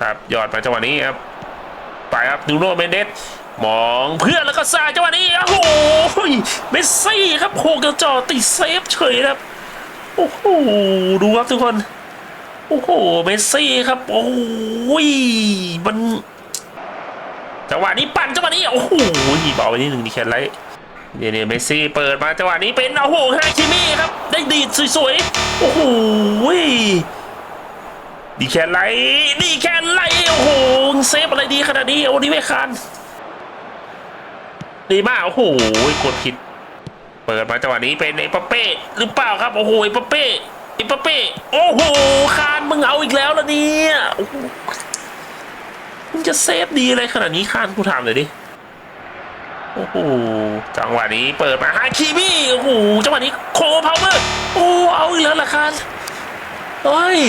ครับยอดมาจังหวะนี้ครับไปครับดูโนเมนเดสมองเพื่อนแล้วก็สาจังหวะนี้โอ้โหเมสซี่ครับโคกระจอติดเซฟเฉยครับโอ้โหดูครับทุกคน โอ้โหเมสซี่ครับโอ้ยมันจังหวะนี้ปั่นจังหวะนี้โอ้โหเบาไปนิดหนึ่งดีแค่ไรเนี่ยเนี่ยเมสซี่เปิดมาจังหวะนี้เป็นโอ้โหฮาคิมิครับได้ดีดสวยๆโอ้โห ดีแค่ไรดีแค่ไรโอ้โหเซฟอะไรดีขนาดนี้โอ้นี่ไม่คันดีมากโอ้โหกดผิด เปิดมาจังหวะนี้เป็นไอ้ปะเป้หรือเปล่าครับโอ้โหไอ้ปะเป้ไอ้ปะเป้โอ้โหคานมึงเอาอีกแล้วละเนี่ยมึงจะเซฟดีอะไรขนาดนี้คานกูถามเลยดิโอ้โหจังหวะนี้เปิดมาฮาคิมี่โอ้โหจังหวะนี้โคพาวเวอร์โอ้เอาอีกแล้วล่ะคานเฮ้ย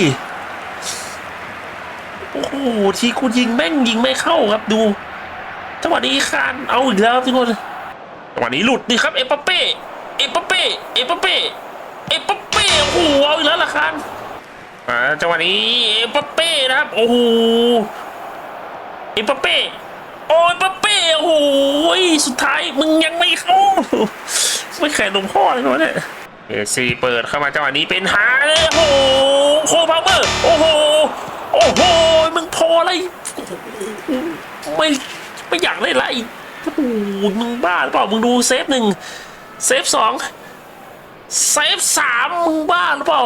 โอ้โหทีกูยิงแม่งยิงไม่เข้าครับดูจังหวะนี้คานเอาอีกแล้วทุกคนจังหวะนี้หลุดดิครับเอปเป้ เอปเป้ เอปเป้ เอปเป้โอ้โหเอาอีกแล้วล่ะคานอ่าจังหวะนี้เอปเป้นะครับโอ้โหเอปเป้โอ้ยปเป้โอ้โหสุดท้ายมึงยังไม่เข้าไม่แข่นมพ่อเลยวะเนี่ยเอซีเปิดเข้ามาจังหวะนี้เป็นหาเลยโอ้โหโคพาวเวอร์โอ้โห ไม่ไม่อยากได้ละอีกโอ้มึงบ้าหรือเปล่ามึงดูเซฟหนึ่งเซฟสองเซฟสามมึงบ้าหรือเปล่า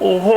โอ้โห